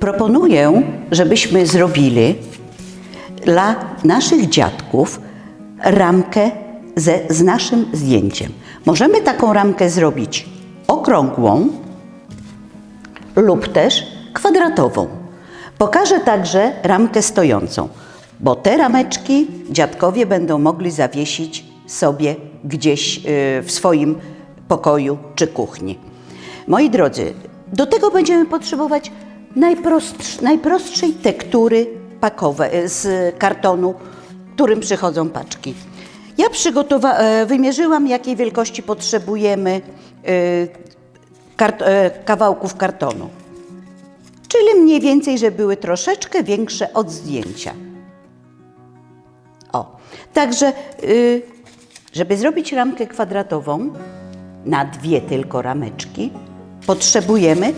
proponuję, żebyśmy zrobili dla naszych dziadków ramkę ze, z naszym zdjęciem. Możemy taką ramkę zrobić okrągłą lub też kwadratową. Pokażę także ramkę stojącą, bo te rameczki dziadkowie będą mogli zawiesić sobie gdzieś y, w swoim pokoju czy kuchni. Moi drodzy, do tego będziemy potrzebować najprostsz, najprostszej tektury pakowe y, z kartonu, którym przychodzą paczki. Ja e, wymierzyłam, jakiej wielkości potrzebujemy y, kart- e, kawałków kartonu. Czyli mniej więcej, że były troszeczkę większe od zdjęcia. O, także, y, żeby zrobić ramkę kwadratową, na dwie tylko rameczki, potrzebujemy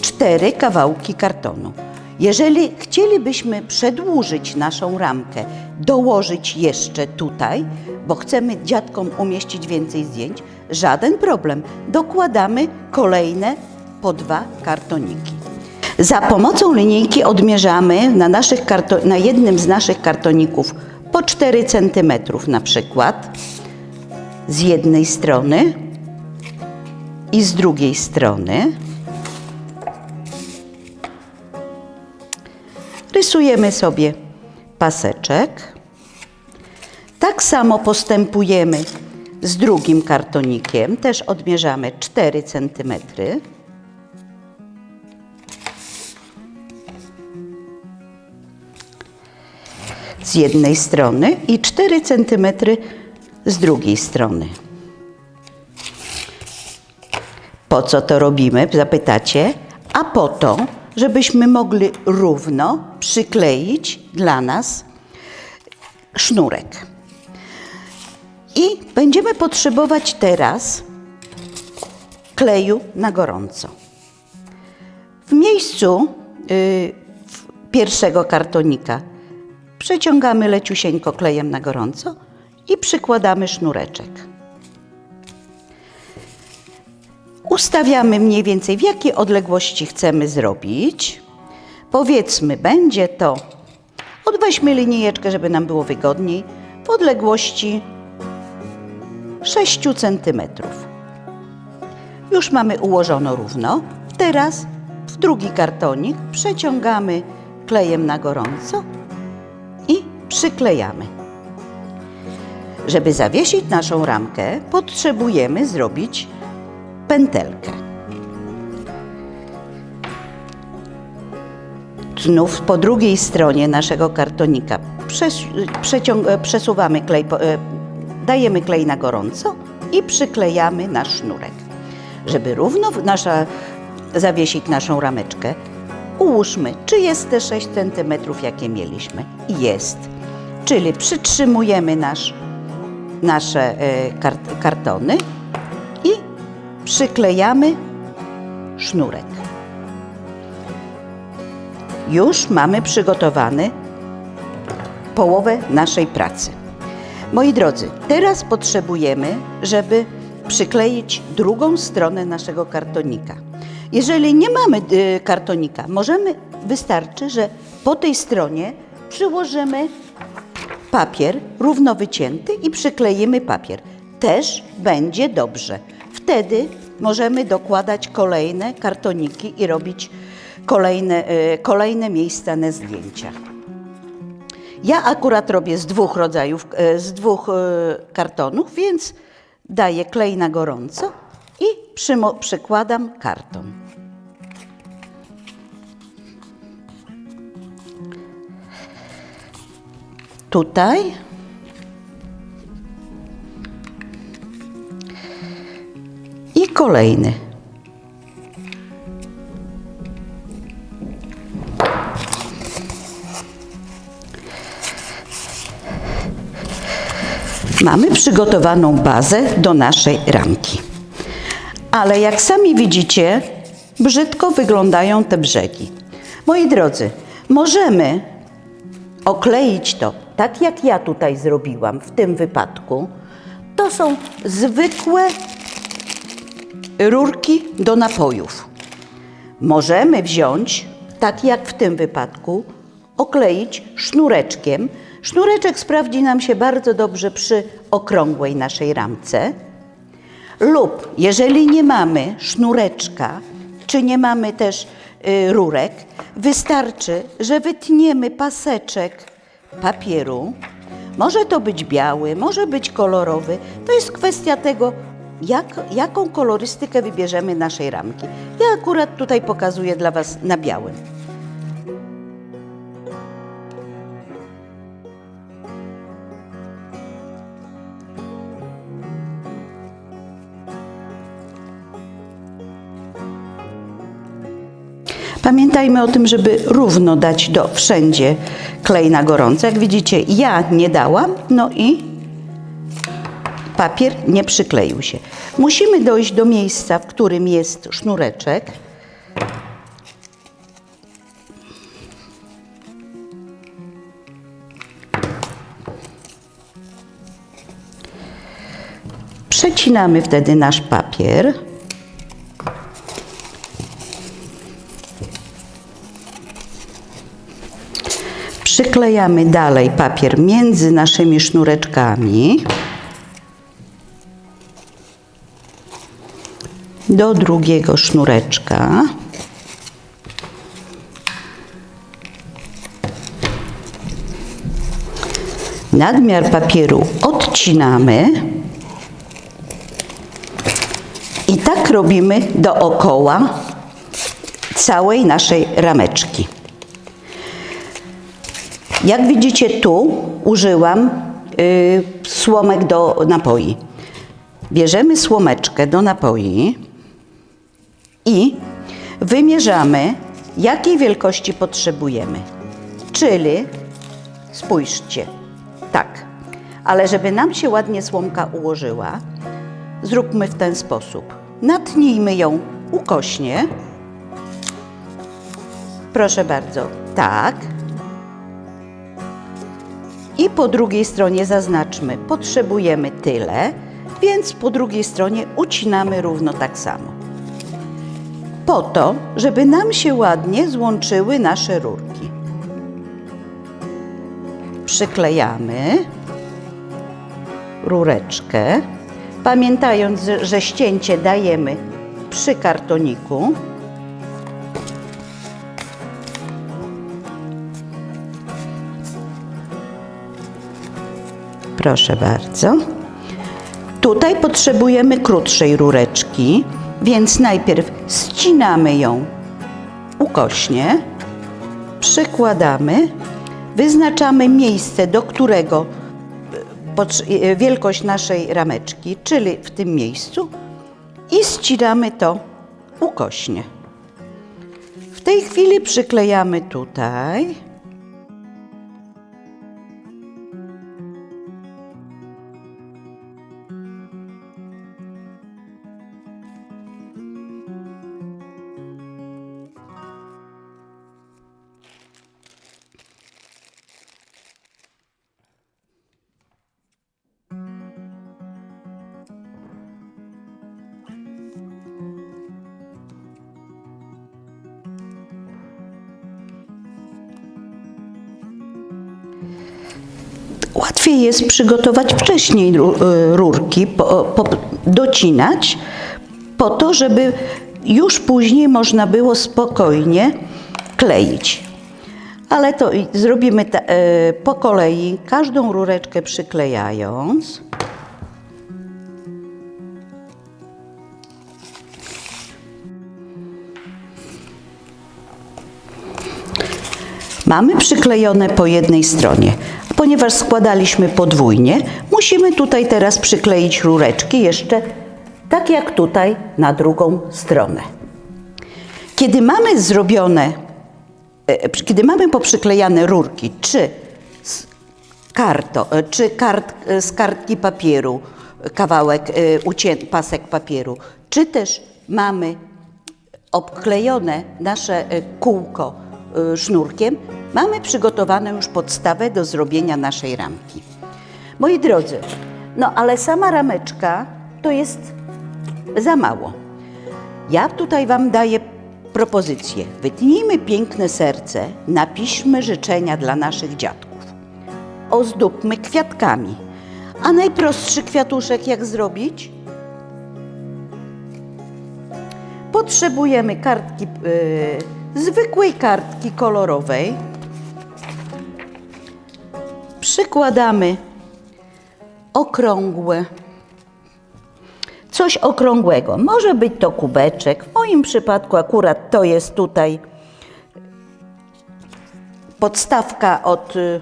cztery kawałki kartonu. Jeżeli chcielibyśmy przedłużyć naszą ramkę, dołożyć jeszcze tutaj, bo chcemy dziadkom umieścić więcej zdjęć, żaden problem. Dokładamy kolejne po dwa kartoniki. Za pomocą linijki odmierzamy na, naszych na jednym z naszych kartoników po 4 cm na przykład z jednej strony i z drugiej strony. Rysujemy sobie paseczek. Tak samo postępujemy z drugim kartonikiem. Też odmierzamy 4 cm. z jednej strony i 4 cm z drugiej strony. Po co to robimy, zapytacie? A po to, żebyśmy mogli równo przykleić dla nas sznurek. I będziemy potrzebować teraz kleju na gorąco. W miejscu y, w pierwszego kartonika przeciągamy leciusieńko klejem na gorąco i przykładamy sznureczek. Ustawiamy mniej więcej w jakiej odległości chcemy zrobić. Powiedzmy, będzie to, odweźmy linijeczkę, żeby nam było wygodniej, w odległości 6 cm. Już mamy ułożono równo. Teraz w drugi kartonik przeciągamy klejem na gorąco i przyklejamy. Żeby zawiesić naszą ramkę, potrzebujemy zrobić pętelkę. Znów po drugiej stronie naszego kartonika przesuwamy klej, e, dajemy klej na gorąco i przyklejamy nasz sznurek. Żeby równo nasza, zawiesić naszą rameczkę, ułóżmy, czy jest te 6 cm, jakie mieliśmy. Jest. Czyli przytrzymujemy nasz, nasze e, kart, kartony przyklejamy sznurek. Już mamy przygotowany połowę naszej pracy. Moi drodzy, teraz potrzebujemy, żeby przykleić drugą stronę naszego kartonika. Jeżeli nie mamy y, kartonika, możemy, wystarczy, że po tej stronie przyłożymy papier równo wycięty i przykleimy papier. Też będzie dobrze. Wtedy możemy dokładać kolejne kartoniki i robić kolejne, y, kolejne miejsca na zdjęciach. Ja akurat robię z dwóch rodzajów, e, z dwóch e, kartonów, więc daję klej na gorąco i przykładam karton. Tutaj i kolejny. Mamy przygotowaną bazę do naszej ramki. Ale jak sami widzicie, brzydko wyglądają te brzegi. Moi drodzy, możemy okleić to tak, jak ja tutaj zrobiłam w tym wypadku. To są zwykłe rurki do napojów. Możemy wziąć tak jak w tym wypadku, okleić sznureczkiem. Sznureczek sprawdzi nam się bardzo dobrze przy okrągłej naszej ramce. Lub jeżeli nie mamy sznureczka, czy nie mamy też y, rurek, wystarczy, że wytniemy paseczek papieru. Może to być biały, może być kolorowy. To jest kwestia tego, jak, jaką kolorystykę wybierzemy naszej ramki. Ja akurat tutaj pokazuję dla Was na białym. Pamiętajmy o tym, żeby równo dać do wszędzie klej na gorąco. Jak widzicie, ja nie dałam, no i papier nie przykleił się. Musimy dojść do miejsca, w którym jest sznureczek. Przecinamy wtedy nasz papier. Przyklejamy dalej papier między naszymi sznureczkami do drugiego sznureczka. Nadmiar papieru odcinamy i tak robimy dookoła całej naszej rameczki. Jak widzicie tu użyłam y, słomek do napoi. Bierzemy słomeczkę do napoi i wymierzamy, jakiej wielkości potrzebujemy. Czyli spójrzcie, tak. Ale żeby nam się ładnie słomka ułożyła, zróbmy w ten sposób. Natnijmy ją ukośnie. Proszę bardzo, tak. I po drugiej stronie zaznaczmy, potrzebujemy tyle, więc po drugiej stronie ucinamy równo tak samo. Po to, żeby nam się ładnie złączyły nasze rurki. Przyklejamy rureczkę, pamiętając, że ścięcie dajemy przy kartoniku. Proszę bardzo. Tutaj potrzebujemy krótszej rureczki, więc najpierw ścinamy ją ukośnie, przykładamy, wyznaczamy miejsce, do którego e, e, wielkość naszej rameczki, czyli w tym miejscu i ścinamy to ukośnie. W tej chwili przyklejamy tutaj. Łatwiej jest przygotować wcześniej y, rurki, po, po, docinać, po to, żeby już później można było spokojnie kleić. Ale to zrobimy ta, e, po kolei, każdą rureczkę przyklejając. Mamy przyklejone po jednej stronie. Ponieważ składaliśmy podwójnie, musimy tutaj teraz przykleić rureczki jeszcze tak jak tutaj na drugą stronę. Kiedy mamy zrobione, e, kiedy mamy poprzyklejane rurki, czy z, karto, e, czy kart, e, z kartki papieru, kawałek, ucię, pasek papieru, czy też mamy obklejone nasze kółko sznurkiem, mamy przygotowaną już podstawę do zrobienia naszej ramki. Moi drodzy, no ale sama rameczka to jest za mało. Ja tutaj Wam daję propozycje. Wytnijmy piękne serce, napiszmy życzenia dla naszych dziadków. Ozdóbmy kwiatkami. A najprostszy kwiatuszek jak zrobić? Potrzebujemy kartki, yy, zwykłej kartki kolorowej. Przykładamy okrągłe, coś okrągłego. Może być to kubeczek. W moim przypadku akurat to jest tutaj podstawka od y,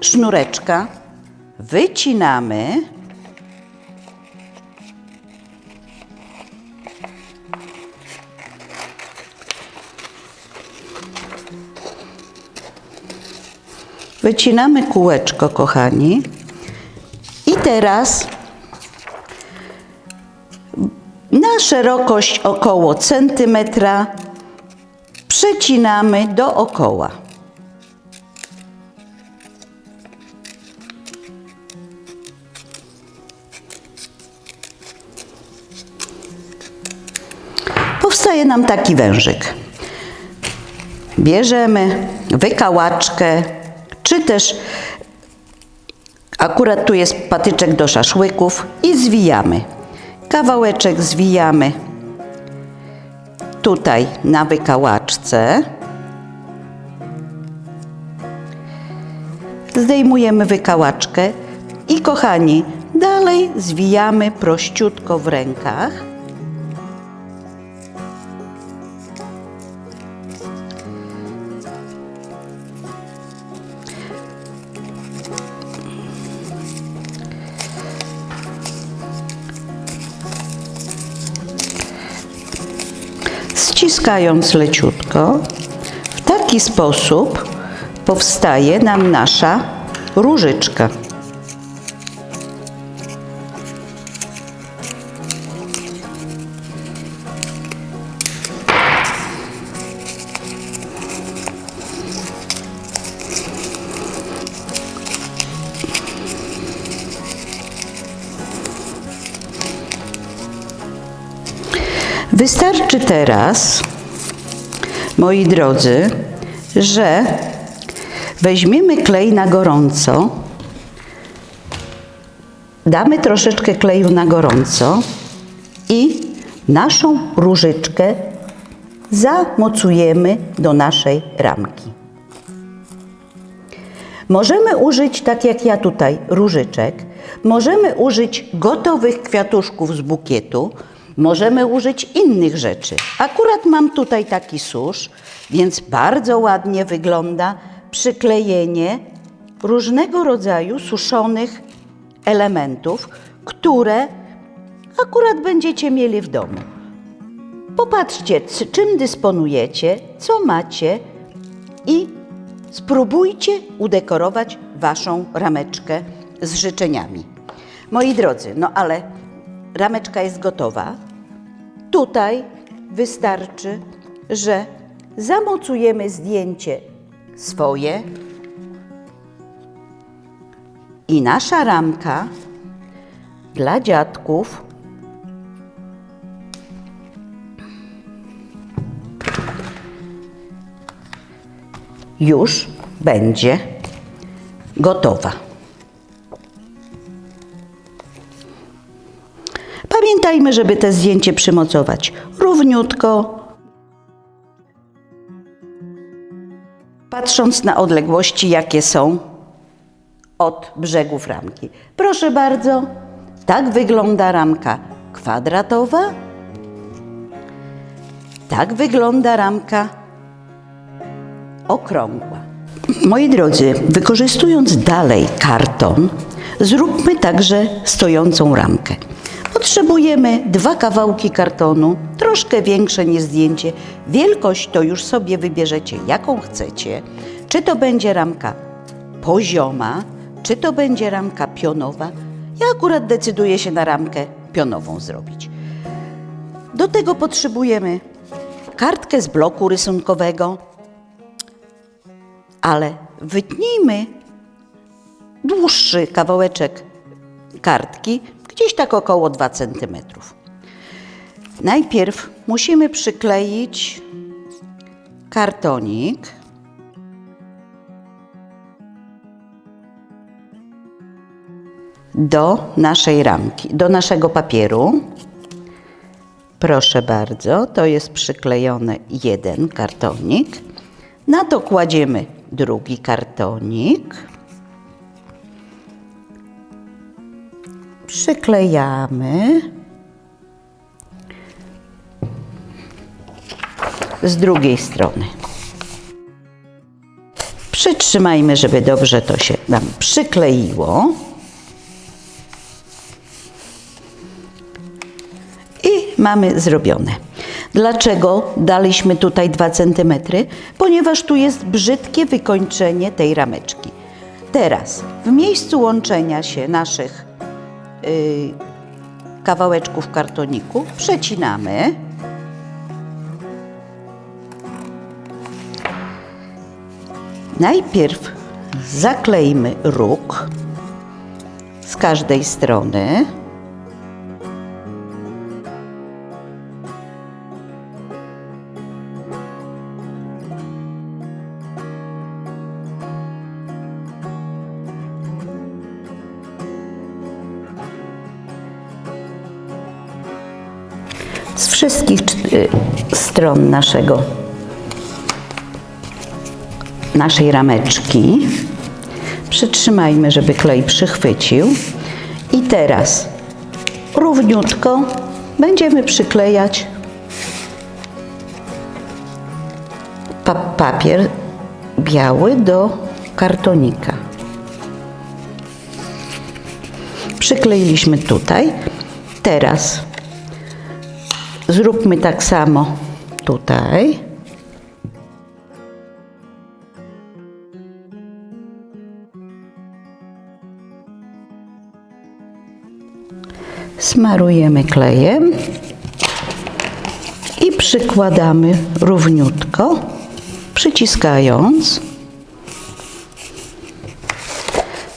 sznureczka. Wycinamy. Wycinamy kółeczko, kochani. I teraz na szerokość około centymetra przecinamy dookoła. Powstaje nam taki wężyk. Bierzemy wykałaczkę, czy też akurat tu jest patyczek do szaszłyków i zwijamy. Kawałeczek zwijamy tutaj na wykałaczce. Zdejmujemy wykałaczkę i kochani, dalej zwijamy prościutko w rękach. Ściskając leciutko. W taki sposób powstaje nam nasza różyczka. Wystarczy teraz, moi drodzy, że weźmiemy klej na gorąco, damy troszeczkę kleju na gorąco i naszą różyczkę zamocujemy do naszej ramki. Możemy użyć, tak jak ja tutaj, różyczek. Możemy użyć gotowych kwiatuszków z bukietu. Możemy użyć innych rzeczy. Akurat mam tutaj taki susz, więc bardzo ładnie wygląda przyklejenie różnego rodzaju suszonych elementów, które akurat będziecie mieli w domu. Popatrzcie, czym dysponujecie, co macie i spróbujcie udekorować Waszą rameczkę z życzeniami. Moi drodzy, no ale rameczka jest gotowa. Tutaj wystarczy, że zamocujemy zdjęcie swoje i nasza ramka dla dziadków już będzie gotowa. Pamiętajmy, żeby te zdjęcie przymocować równiutko, patrząc na odległości, jakie są od brzegów ramki. Proszę bardzo, tak wygląda ramka kwadratowa, tak wygląda ramka okrągła. Moi drodzy, wykorzystując dalej karton, zróbmy także stojącą ramkę. Potrzebujemy dwa kawałki kartonu, troszkę większe niż zdjęcie. Wielkość to już sobie wybierzecie, jaką chcecie. Czy to będzie ramka pozioma, czy to będzie ramka pionowa. Ja akurat decyduję się na ramkę pionową zrobić. Do tego potrzebujemy kartkę z bloku rysunkowego, ale wytnijmy dłuższy kawałeczek kartki, gdzieś tak około 2 cm. Najpierw musimy przykleić kartonik. Do naszej ramki, do naszego papieru. Proszę bardzo, to jest przyklejony jeden kartonik. Na to kładziemy drugi kartonik. Przyklejamy. Z drugiej strony. Przytrzymajmy, żeby dobrze to się nam przykleiło. I mamy zrobione. Dlaczego daliśmy tutaj 2 cm? Ponieważ tu jest brzydkie wykończenie tej rameczki. Teraz w miejscu łączenia się naszych kawałeczków kartoniku przecinamy. Najpierw zaklejmy róg z każdej strony. Stron naszego naszej rameczki. Przytrzymajmy, żeby klej przychwycił. I teraz równiutko będziemy przyklejać pa- papier biały do kartonika. Przykleiliśmy tutaj. Teraz Zróbmy tak samo tutaj. Smarujemy klejem i przykładamy równiutko, przyciskając.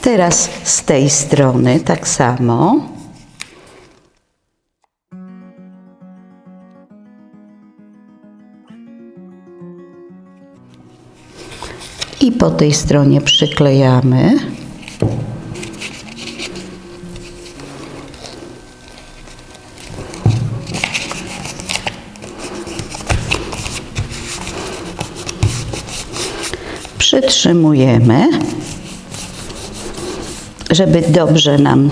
Teraz z tej strony tak samo. I po tej stronie przyklejamy. Przytrzymujemy, żeby dobrze nam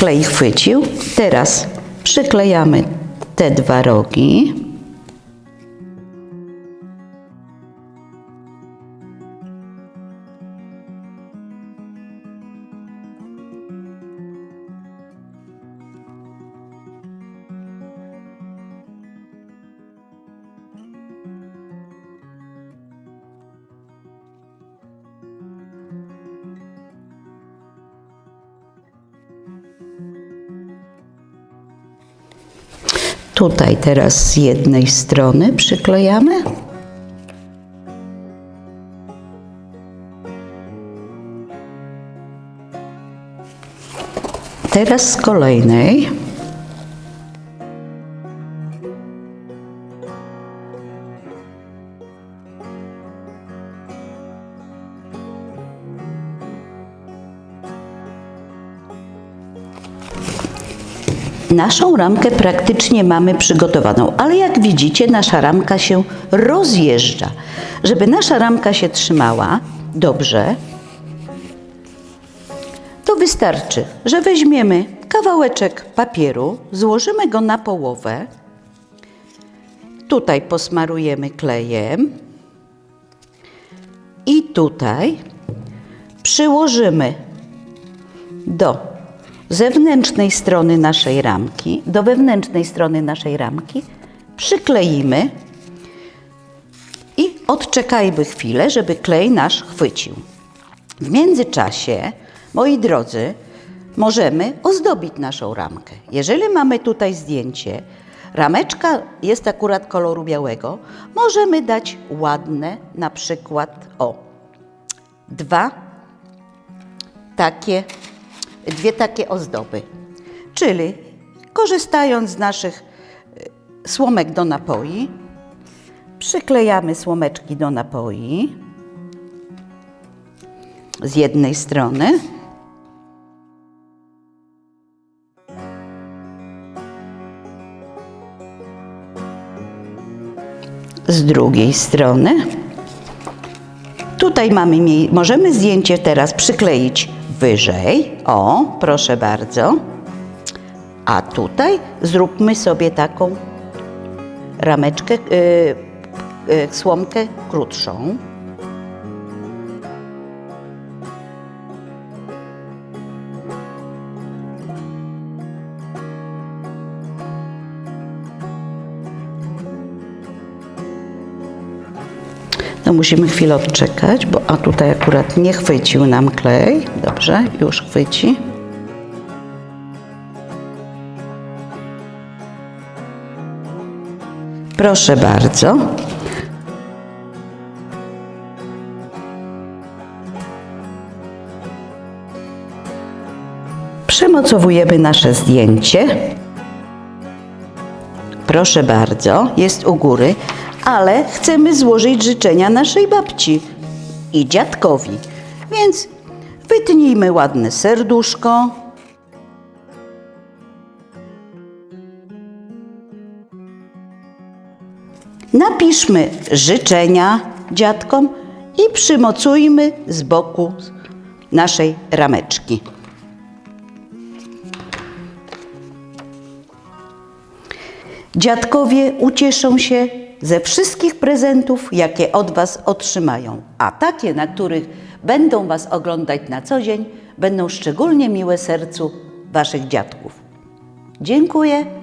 klej chwycił. Teraz przyklejamy te dwa rogi. Tutaj teraz z jednej strony przyklejamy. Teraz z kolejnej. Naszą ramkę praktycznie mamy przygotowaną, ale jak widzicie, nasza ramka się rozjeżdża. Żeby nasza ramka się trzymała dobrze, to wystarczy, że weźmiemy kawałeczek papieru, złożymy go na połowę, tutaj posmarujemy klejem i tutaj przyłożymy do zewnętrznej strony naszej ramki, do wewnętrznej strony naszej ramki, przykleimy i odczekajmy chwilę, żeby klej nasz chwycił. W międzyczasie, moi drodzy, możemy ozdobić naszą ramkę. Jeżeli mamy tutaj zdjęcie, rameczka jest akurat koloru białego, możemy dać ładne, na przykład o dwa takie, dwie takie ozdoby. Czyli korzystając z naszych y, słomek do napoi, przyklejamy słomeczki do napoi z jednej strony. Z drugiej strony. Tutaj mamy, możemy zdjęcie teraz przykleić wyżej. O, proszę bardzo. A tutaj zróbmy sobie taką rameczkę, y, y, słomkę krótszą. No musimy chwilę odczekać, bo a tutaj akurat nie chwycił nam klej. Dobrze, już chwyci. Proszę bardzo. Przemocowujemy nasze zdjęcie. Proszę bardzo, jest u góry, ale chcemy złożyć życzenia naszej babci i dziadkowi. Więc wytnijmy ładne serduszko. Napiszmy życzenia dziadkom i przymocujmy z boku naszej rameczki. Dziadkowie ucieszą się ze wszystkich prezentów, jakie od Was otrzymają, a takie, na których będą Was oglądać na co dzień, będą szczególnie miłe sercu Waszych dziadków. Dziękuję